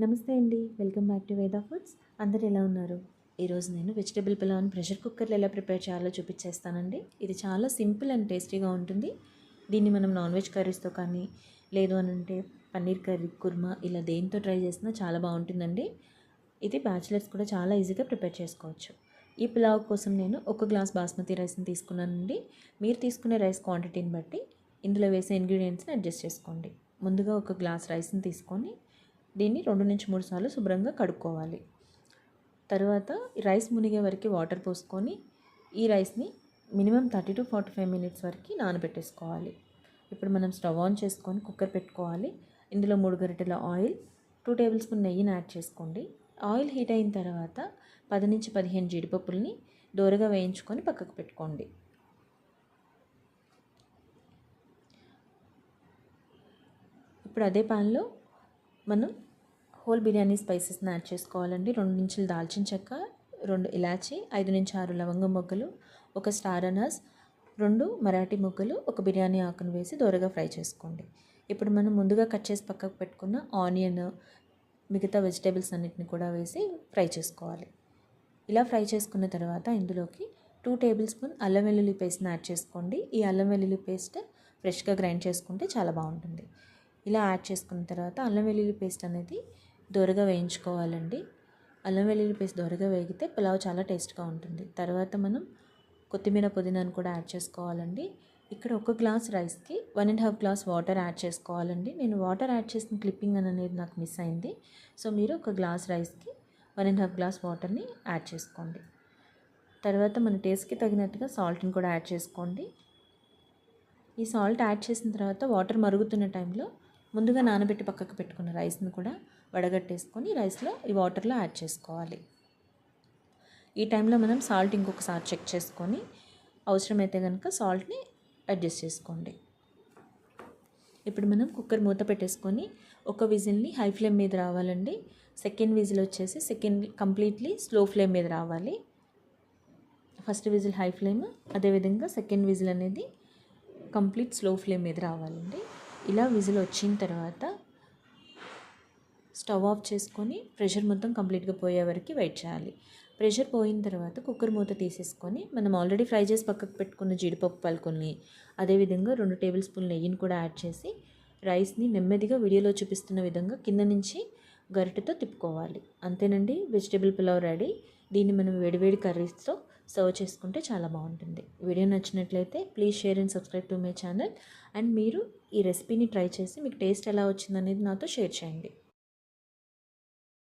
నమస్తే అండి. Welcome back to Veda foods. అందరు ఎలా ఉన్నారు? ఈరోజు నేను వెజిటబుల్ పులావ్ని ప్రెషర్ కుక్కర్లో ఎలా ప్రిపేర్ చేయాలో చూపించేస్తానండి. ఇది చాలా సింపుల్ అండ్ టేస్టీగా ఉంటుంది. దీన్ని మనం నాన్ వెజ్ కర్రీస్తో కానీ లేదు అని అంటే పన్నీర్ కర్రీ కుర్మా ఇలా దేంతో ట్రై చేసినా చాలా బాగుంటుందండి. ఇది బ్యాచిలర్స్ కూడా చాలా ఈజీగా ప్రిపేర్ చేసుకోవచ్చు. ఈ పులావ్ కోసం నేను ఒక గ్లాస్ బాస్మతి రైస్ని తీసుకున్నానండి. మీరు తీసుకునే రైస్ క్వాంటిటీని బట్టి ఇందులో వేసే ఇంగ్రీడియంట్స్ని అడ్జస్ట్ చేసుకోండి. ముందుగా ఒక గ్లాస్ రైస్ని తీసుకొని దీన్ని రెండు నుంచి మూడు సార్లు శుభ్రంగా కడుక్కోవాలి. తర్వాత ఈ రైస్ మునిగే వరకు వాటర్ పోసుకొని ఈ రైస్ని minimum thirty to forty five minutes వరకు నానబెట్టేసుకోవాలి. ఇప్పుడు మనం స్టవ్ ఆన్ చేసుకొని కుక్కర్ పెట్టుకోవాలి. ఇందులో మూడు గరిటెల ఆయిల్ టూ టేబుల్ స్పూన్ నెయ్యిని యాడ్ చేసుకోండి. ఆయిల్ హీట్ అయిన తర్వాత పది నుంచి పదిహేను జీడిపప్పుల్ని దోరగా వేయించుకొని పక్కకు పెట్టుకోండి. ఇప్పుడు అదే పాన్లో మనం హోల్ బిర్యానీ స్పైసెస్ని యాడ్ చేసుకోవాలండి. రెండు నుంచి దాల్చిన చెక్క రెండు ఇలాచి ఐదు నుంచి ఆరు లవంగ మొగ్గలు ఒక స్టార్ అనాస్ రెండు మరాఠీ మొగ్గలు ఒక బిర్యానీ ఆకును వేసి దోరగా ఫ్రై చేసుకోండి. ఇప్పుడు మనం ముందుగా కట్ చేసి పక్కకు పెట్టుకున్న ఆనియన్ మిగతా వెజిటేబుల్స్ అన్నిటిని కూడా వేసి ఫ్రై చేసుకోవాలి. ఇలా ఫ్రై చేసుకున్న తర్వాత ఇందులోకి టూ టేబుల్ స్పూన్ అల్లం వెల్లుల్లి పేస్ట్ని యాడ్ చేసుకోండి. ఈ అల్లం వెల్లుల్లి పేస్ట్ ఫ్రెష్గా గ్రైండ్ చేసుకుంటే చాలా బాగుంటుంది. ఇలా యాడ్ చేసుకున్న తర్వాత అల్లం వెల్లుల్లి పేస్ట్ అనేది దోరగా వేయించుకోవాలండి. అల్లం వెల్లుల్లి పేస్ట్ దోరగా వేగితే పులావ్ చాలా టేస్ట్గా ఉంటుంది. తర్వాత మనం కొత్తిమీర పుదీనాను కూడా యాడ్ చేసుకోవాలండి. ఇక్కడ ఒక గ్లాస్ రైస్కి one and half glass water add చేసుకోవాలండి. నేను వాటర్ యాడ్ చేసిన క్లిప్పింగ్ అనేది నాకు మిస్ అయింది. సో మీరు ఒక గ్లాస్ రైస్కి వన్ అండ్ హాఫ్ గ్లాస్ వాటర్ని యాడ్ చేసుకోండి. తర్వాత మన టేస్ట్కి తగినట్టుగా సాల్ట్ని కూడా యాడ్ చేసుకోండి. ఈ సాల్ట్ యాడ్ చేసిన తర్వాత వాటర్ మరుగుతున్న టైంలో ముందుగా నానబెట్టి పక్కకు పెట్టుకున్న రైస్ని కూడా వడగట్టేసుకొని రైస్లో ఈ వాటర్లో యాడ్ చేసుకోవాలి. ఈ టైంలో మనం సాల్ట్ ఇంకొకసారి చెక్ చేసుకొని అవసరమైతే కనుక సాల్ట్ని అడ్జస్ట్ చేసుకోండి. ఇప్పుడు మనం కుక్కర్ మూత పెట్టేసుకొని ఒక విజిల్ని హై ఫ్లేమ్ మీద రావాలండి. సెకండ్ విజిల్ వచ్చేసి సెకండ్ కంప్లీట్లీ స్లో ఫ్లేమ్ మీద రావాలి. ఫస్ట్ విజిల్ హై ఫ్లేమ్ అదేవిధంగా సెకండ్ విజిల్ అనేది కంప్లీట్ స్లో ఫ్లేమ్ మీద రావాలండి. ఇలా విజిల్ వచ్చిన తర్వాత స్టవ్ ఆఫ్ చేసుకొని ప్రెషర్ మొత్తం కంప్లీట్గా పోయే వరకు వెయిట్ చేయాలి. ప్రెషర్ పోయిన తర్వాత కుక్కర్ మూత తీసేసుకొని మనం ఆల్రెడీ ఫ్రై చేసి పక్కకు పెట్టుకున్న జీడిపప్పు పలుకుల్ని అదేవిధంగా రెండు టేబుల్ స్పూన్ నెయ్యిని కూడా యాడ్ చేసి రైస్ని నెమ్మదిగా వీడియోలో చూపిస్తున్న విధంగా కింద నుంచి గరిటెతో తిప్పుకోవాలి. అంతేనండి వెజిటేబుల్ పులావ్ రెడీ. దీన్ని మనం వేడివేడి కర్రీస్తో సర్వ్ చేసుకుంటే చాలా బాగుంటుంది. వీడియో నచ్చినట్లయితే please share and subscribe to my channel. And మీరు ఈ రెసిపీని ట్రై చేసి మీకు టేస్ట్ ఎలా వచ్చిందనేది నాతో షేర్ చేయండి.